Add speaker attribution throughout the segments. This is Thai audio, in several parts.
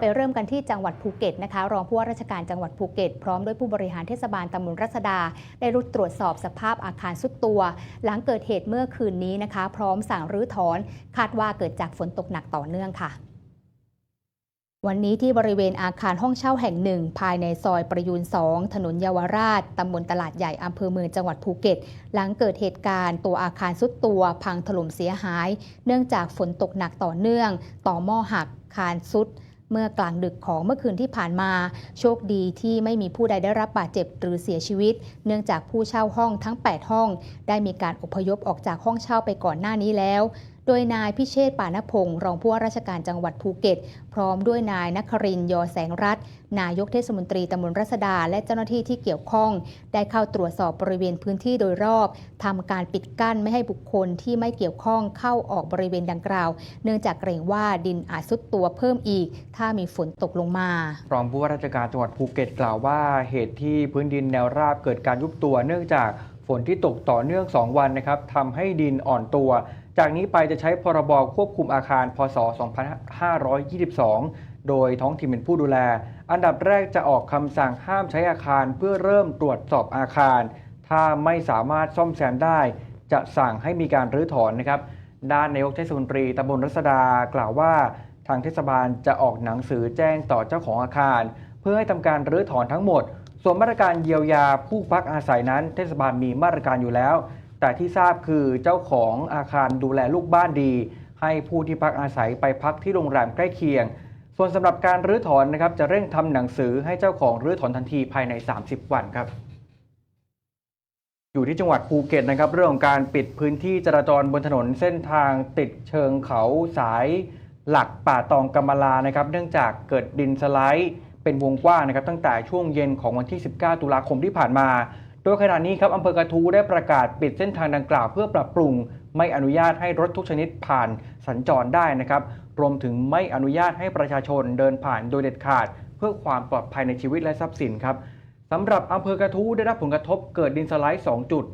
Speaker 1: ไปเริ่มกันที่จังหวัดภูเก็ตนะคะ รองผู้ว่าราชการจังหวัดภูเก็ต พร้อมด้วยผู้บริหารเทศบาลตำบลรัศดา ได้รุดตรวจสอบสภาพอาคารสุดตัว หลังเกิดเหตุเมื่อคืนนี้นะคะ พร้อมสั่งรื้อถอน คาดว่าเกิดจากฝนตกหนักต่อเนื่องค่ะวันนี้ที่บริเวณอาคารห้องเช่าแห่งหนึ่ง ภายในซอยประยูน 2 ถนนเยาวราช ตำบลตลาดใหญ่ อำเภอเมืองจังหวัดภูเก็ต หลังเกิดเหตุการณ์ตัวอาคารสุดตัว พังถล่มเสียหาย เนื่องจากฝนตกหนักต่อเนื่อง ต่อหม้อหัก คานสุด เมื่อกลางดึกของเมื่อคืนที่ผ่านมา โชคดีที่ไม่มีผู้ใดได้รับบาดเจ็บหรือเสียชีวิต เนื่องจากผู้เช่าห้องทั้ง 8 ห้อง ได้มีการอพยพออกจากห้องเช่าไปก่อนหน้านี้แล้ว โดยนายพิเชษฐ์ปานพงศ์รองผู้ว่าราชการจังหวัดภูเก็ต พร้อมด้วยนายนครินยอแสงรัตน์นายกเทศมนตรีตำบลรัศดา และเจ้าหน้าที่ที่เกี่ยวข้อง ได้เข้าตรวจสอบบริเวณพื้นที่โดยรอบทำการปิดกั้นไม่ให้บุคคลที่ไม่เกี่ยวข้องเข้าออกบริเวณดังกล่าว เนื่องจากเกรงว่าดินอาจซุดตัวเพิ่มอีก ถ้ามีฝนตกลงมา
Speaker 2: รองผู้ว่าราชการจังหวัดภูเก็ตกล่าวว่าเหตุที่พื้นดินแนวราบเกิดการยุบตัว เนื่องจากฝนที่ตกต่อเนื่อง 2 วันนะครับทำให้ดินอ่อนตัว จากนี้ไปจะใช้พรบควบคุมอาคาร พศ 2522 โดยท้องถิ่นเป็นผู้ดูแล อันดับแรกจะออกคำสั่งห้ามใช้อาคารเพื่อเริ่มตรวจสอบอาคาร ถ้าไม่สามารถซ่อมแซมได้ จะสั่งให้มีการรื้อถอนนะครับ ด้านนายกเทศมนตรีตำบลรัศดากล่าวว่า ทางเทศบาลจะออกหนังสือแจ้งต่อเจ้าของอาคาร เพื่อให้ทำการรื้อถอนทั้งหมด ส่วนมาตรการเยียวยาผู้พักอาศัยนั้น เทศบาลมีมาตรการอยู่แล้ว แต่ที่ทราบคือเจ้าของอาคารดูแลลูกบ้านดี ให้ผู้ที่พักอาศัยไปพักที่โรงแรมใกล้เคียง ส่วนสำหรับการรื้อถอนนะครับจะเร่งทำหนังสือให้เจ้าของรื้อถอนทันทีภายใน 30 วันครับอยู่ที่จังหวัดภูเก็ตนะครับเรื่องของการปิดพื้นที่จราจรบนถนนเส้นทางติดเชิงเขาสายหลักป่าตองกำมะลานะครับเนื่องจากเกิดดินสไลด์เป็นวงกว้างนะครับตั้งแต่ช่วงเย็นของวันที่ 19 ตุลาคมที่ผ่านมา โดยขณะนี้ครับอำเภอกระทูได้ประกาศปิดเส้นทางดังกล่าวเพื่อปรับปรุง ไม่อนุญาตให้รถทุกชนิดผ่านสัญจรได้นะครับ รวมถึงไม่อนุญาตให้ประชาชนเดินผ่านโดยเด็ดขาด เพื่อความปลอดภัยในชีวิตและทรัพย์สินครับสำหรับอำเภอกระทู้ได้รับผลกระทบเกิดดินสไลด์ 2 จุด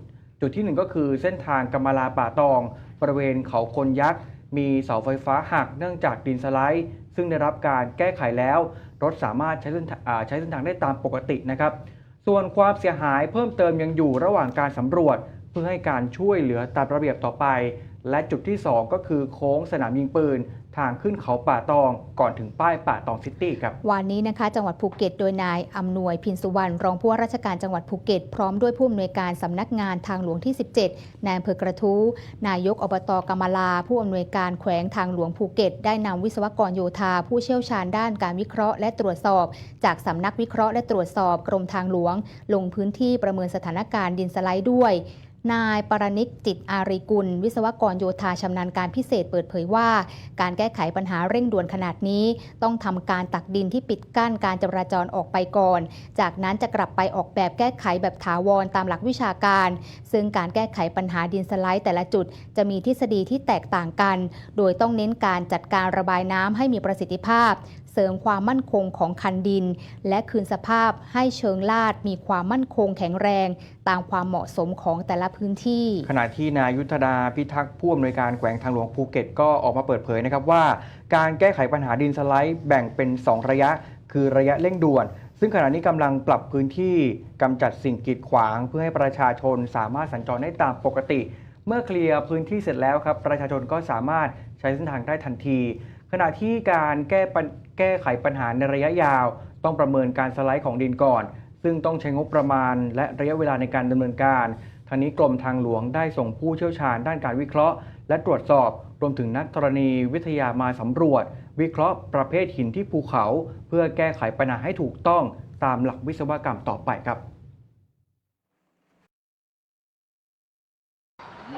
Speaker 2: จุดที่ 1 ก็คือเส้นทางกำมะลาป่าตอง บริเวณเขาคนยักษ์มีเสาไฟฟ้าหักเนื่องจากดินสไลด์ ซึ่งได้รับการแก้ไขแล้ว รถสามารถใช้เส้นทางได้ตามปกตินะครับ ส่วนความเสียหายเพิ่มเติมยังอยู่ระหว่างการสำรวจ เพื่อให้การช่วยเหลือตามระเบียบต่อไป และจุดที่ 2 ก็คือโค้งสนามยิงปืน ทางขึ้นเขาป่าตองก่อนถึงป้ายป่าตองซิตี้ครับ
Speaker 1: วันนี้นะคะ จังหวัดภูเก็ตโดยนายอำนวยพินสุวรรณรองผู้ว่าราชการจังหวัดภูเก็ต พร้อมด้วยผู้อำนวยการสำนักงานทางหลวงที่ 17 นายอำเภอกระทู้ นายกอบตกำมลา ผู้อำนวยการแขวงทางหลวงภูเก็ต ได้นำวิศวกรโยธา ผู้เชี่ยวชาญด้านการวิเคราะห์และตรวจสอบ จากสำนักวิเคราะห์และตรวจสอบกรมทางหลวง ลงพื้นที่ประเมินสถานการณ์ดินสไลด์ด้วย นายปรณิกจิตอารีกุล วิศวกรโยธาชำนาญการพิเศษเปิดเผยว่า การแก้ไขปัญหาเร่งด่วนขนาดนี้ ต้องทำการตักดินที่ปิดกั้นการจราจรออกไปก่อน จากนั้นจะกลับไปออกแบบแก้ไขแบบถาวรตามหลักวิชาการ ซึ่งการแก้ไขปัญหาดินสไลด์แต่ละจุด จะมีทฤษฎีที่แตกต่างกัน โดยต้องเน้นการจัดการระบายน้ำให้มีประสิทธิภาพเสริมความมั่นคงของคันดิน และคืนสภาพให้เชิงลาดมีความมั่นคงแข็งแรง ตามความเหมาะสมของแต่ละพื้นที่
Speaker 2: ขณะที่นายุทธดาพิทักษ์ผู้อำนวยการแขวงทางหลวงภูเก็ตก็ออกมาเปิดเผยนะครับว่า การแก้ไขปัญหาดินสไลด์แบ่งเป็น 2 ระยะ คือระยะเร่งด่วน ซึ่งขณะนี้กำลังปรับพื้นที่กำจัดสิ่งกีดขวาง เพื่อให้ประชาชนสามารถสัญจรได้ตามปกติ เมื่อเคลียร์พื้นที่เสร็จแล้วครับประชาชนก็สามารถใช้เส้นทางได้ทันที ขณะที่การแก้ปัญแก้ไขปัญหาในระยะยาว ต้องประเมินการสไลด์ของดินก่อน ซึ่งต้องใช้งบประมาณ และระยะเวลาในการดำเนินการทางนี้กรมทางหลวงได้ส่งผู้เชี่ยวชาญด้านการวิเคราะห์ และตรวจสอบรวมถึงนักธรณีวิทยามาสำรวจ วิเคราะห์ประเภทหินที่ภูเขา เพื่อแก้ไขปัญหาให้ถูกต้องตามหลักวิศวกรรมต่อไปครับ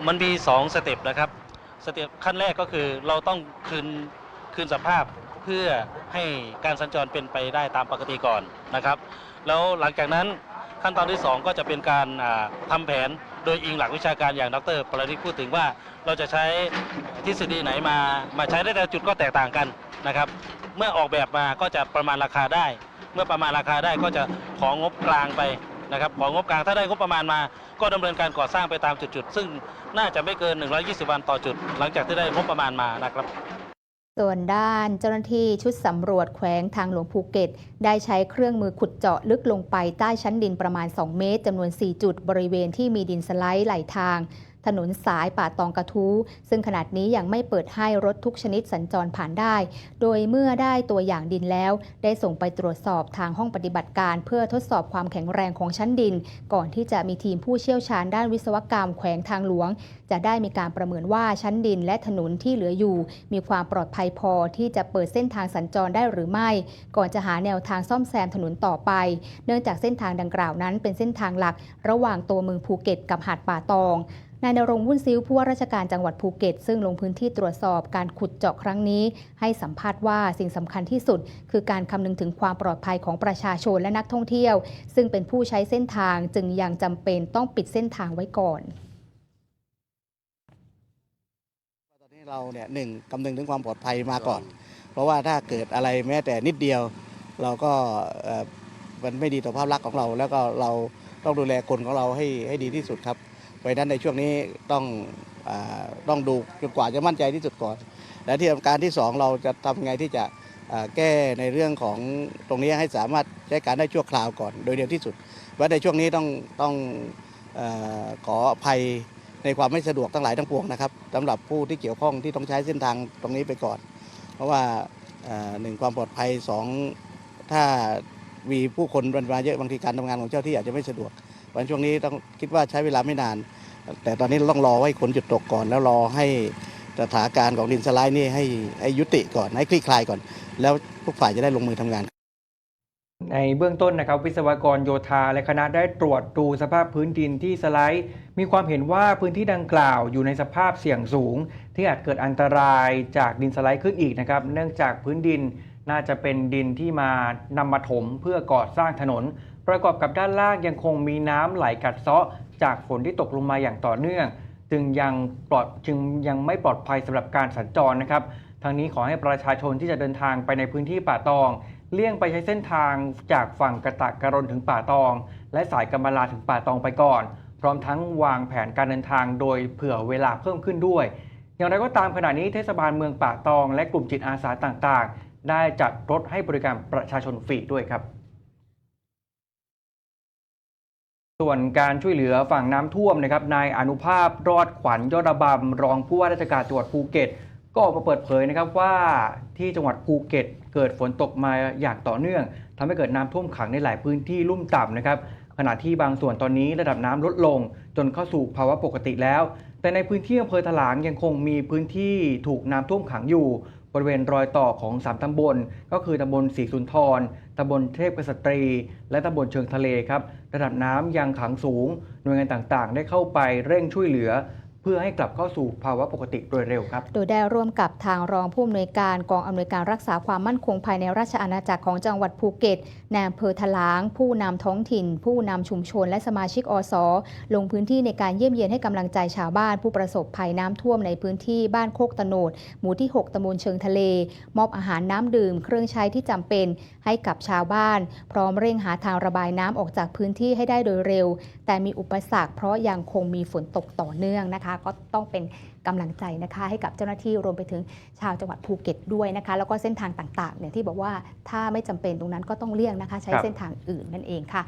Speaker 3: มันมี 2 สเต็ปนะครับ สเต็ปขั้นแรกก็คือเราต้องคืน คืนสภาพเพื่อให้การสัญจรเป็นไปได้ตามปกติก่อนนะครับ แล้วหลังจากนั้นขั้นตอนที่ 2 ก็จะเป็นการอ่าทำแผนโดยอิงหลักวิชาการอย่างดรปรณิตพูดถึงว่าเราจะใช้ทฤษฎีไหนมามาใช้ได้แต่จุดก็แตกต่างกันนะครับ เมื่อออกแบบมาก็จะประมาณราคาได้ เมื่อประมาณราคาได้ก็จะของงบกลางไปนะครับของงบกลางถ้าได้งบประมาณมา ก็ดำเนินการก่อสร้างไปตามจุดๆซึ่งน่าจะไม่เกิน 120 วันต่อจุด หลังจากที่ได้งบประมาณมานะครับ
Speaker 1: ส่วนด้านเจ้าหน้าที่ชุดสำรวจแขวงทางหลวงภูเก็ต ได้ใช้เครื่องมือขุดเจาะลึกลงไปใต้ชั้นดินประมาณ 2 เมตรจำนวน 4 จุดบริเวณที่มีดินสไลด์ไหลทาง ถนนสายป่าตองกระทู้ ซึ่งขนาดนี้ยังไม่เปิดให้รถทุกชนิดสัญจรผ่านได้ โดยเมื่อได้ตัวอย่างดินแล้ว ได้ส่งไปตรวจสอบทางห้องปฏิบัติการ เพื่อทดสอบความแข็งแรงของชั้นดิน ก่อนที่จะมีทีมผู้เชี่ยวชาญด้านวิศวกรรมแขวงทางหลวง จะได้มีการประเมินว่าชั้นดินและถนนที่เหลืออยู่ มีความปลอดภัยพอที่จะเปิดเส้นทางสัญจรได้หรือไม่ ก่อนจะหาแนวทางซ่อมแซมถนนต่อไป เนื่องจากเส้นทางดังกล่าวนั้นเป็นเส้นทางหลัก ระหว่างตัวเมืองภูเก็ตกับหาดป่าตอง นายนรงวุ่นซิ้วผู้ว่าราชการจังหวัดภูเก็ต ซึ่งลงพื้นที่ตรวจสอบการขุดเจาะครั้งนี้ ให้สัมภาษณ์ว่าสิ่งสำคัญที่สุด คือการคำนึงถึงความปลอดภัยของประชาชนและนักท่องเที่ยว ซึ่งเป็นผู้ใช้เส้นทางจึงยังจำเป็นต้องปิดเส้นทางไว้ก่อน
Speaker 4: ตอนนี้เราเนี่ยหนึ่งคำนึงถึงความปลอดภัยมาก่อน เพราะว่าถ้าเกิดอะไรแม้แต่นิดเดียว เราก็เออมันไม่ดีต่อภาพลักษณ์ของเรา แล้วก็เราต้องดูแลคนของเราให้ให้ดีที่สุดครับ เพราะฉะนั้นในช่วงนี้ต้องอต้องดูจนกว่าจะมั่นใจที่สุดก่อน และที่การที่สองเราจะทำไงที่จะแก้ในเรื่องของตรงนี้ให้สามารถใช้การได้ชั่วคราวก่อนโดยเร็วที่สุดว่าในช่วงนี้ต้องต้องอขออภัยในความไม่สะดวกทั้งหลายทั้งปวงนะครับสำหรับผู้ที่เกี่ยวข้องที่ต้องใช้เส้นทางตรงนี้ไปก่อน เพราะว่าหนึ่งความปลอดภัยสองถ้ามีผู้คนมาเยอะบางทีการทำงานของเจ้าที่อาจจะไม่สะดวก วันช่วงนี้ต้องคิดว่าใช้เวลาไม่นาน แต่ตอนนี้เราต้องรอให้ฝนหยุดตกก่อน แล้วรอให้สถานการณ์ของดินสไลด์นี่ให้ให้ยุติก่อนให้คลี่คลายก่อน แล้วทุกฝ่ายจะได้ลงมือทำงาน
Speaker 2: ในเบื้องต้นนะครับวิศวกรโยธาและคณะได้ตรวจดูสภาพพื้นดินที่สไลด์ มีความเห็นว่าพื้นที่ดังกล่าวอยู่ในสภาพเสี่ยงสูง ที่อาจเกิดอันตรายจากดินสไลด์ขึ้นอีกนะครับ เนื่องจากพื้นดินน่าจะเป็นดินที่มานำมาถมเพื่อก่อสร้างถนน ประกอบกับด้านล่างยังคงมีน้ำไหลกัดเซาะ จากฝนที่ตกลงมาอย่างต่อเนื่อง จึงยังปลอดจึงยังไม่ปลอดภัยสำหรับการสัญจรนะครับทางนี้ขอให้ประชาชนที่จะเดินทางไปในพื้นที่ป่าตอง เลี่ยงไปใช้เส้นทางจากฝั่งกระตะกระรนถึงป่าตอง และสายกำมะลาถึงป่าตองไปก่อน พร้อมทั้งวางแผนการเดินทางโดยเผื่อเวลาเพิ่มขึ้นด้วย อย่างไรก็ตามขณะนี้เทศบาลเมืองป่าตอง และกลุ่มจิตอาสาต่างๆ ได้จัดรถให้บริการประชาชนฟรีด้วยครับ ส่วนการช่วยเหลือฝั่งน้ำท่วมนะครับนายอนุภาพรอดขวัญยอดระบำรองผู้ว่าราชการจังหวัดภูเก็ต ก็ออกมาเปิดเผยนะครับว่าที่จังหวัดภูเก็ต เกิดฝนตกมาอย่างต่อเนื่องทำให้เกิดน้ำท่วมขังในหลายพื้นที่ลุ่มต่ำนะครับขณะที่บางส่วนตอนนี้ระดับน้ำลดลง จนเข้าสู่ภาวะปกติแล้ว แต่ในพื้นที่อำเภอถลางยังคงมีพื้นที่ถูกน้ำท่วมขังอยู่ บริเวณรอยต่อของสามตำบล ก็คือตำบลศรีสุนทรตำบลเทพกษตรี และตำบลเชิงทะเลครับ ระดับน้ำยังขังสูง หน่วยงานต่างๆ ได้เข้าไปเร่งช่วยเหลือ เพื่อให้กลับเข้าสู่ภาวะปกติโดยเร็วครับ
Speaker 1: โดยได้ร่วมกับทางรองผู้อำนวยการกองอำนวยการรักษาความมั่นคงภายในราชอาณาจักรของจังหวัดภูเก็ตนายอำเภอถลาง ผู้นำท้องถิ่น ผู้นำชุมชน และสมาชิกอสลงพื้นที่ในการเยี่ยมเยียนให้กำลังใจชาวบ้าน ผู้ประสบภัยน้ำท่วมในพื้นที่บ้านโคกตโนด หมู่ที่ 6ตำบลเชิงทะเล มอบอาหารน้ำดื่ม เครื่องใช้ที่จำเป็นให้กับชาวบ้าน พร้อมเร่งหาทางระบายน้ำออกจากพื้นที่ให้ได้โดยเร็ว แต่มีอุปสรรคเพราะยังคงมีฝนตกต่อเนื่องนะคะก็ต้องเป็นกำลังใจนะคะให้กับเจ้าหน้าที่รวมไปถึงชาวจังหวัดภูเก็ตด้วยนะคะ แล้วก็เส้นทางต่างๆเนี่ยที่บอกว่าถ้าไม่จำเป็นตรงนั้นก็ต้องเลี่ยงนะคะ ใช้
Speaker 2: ครับ
Speaker 1: เส้นทางอื่นนั่นเองค่ะ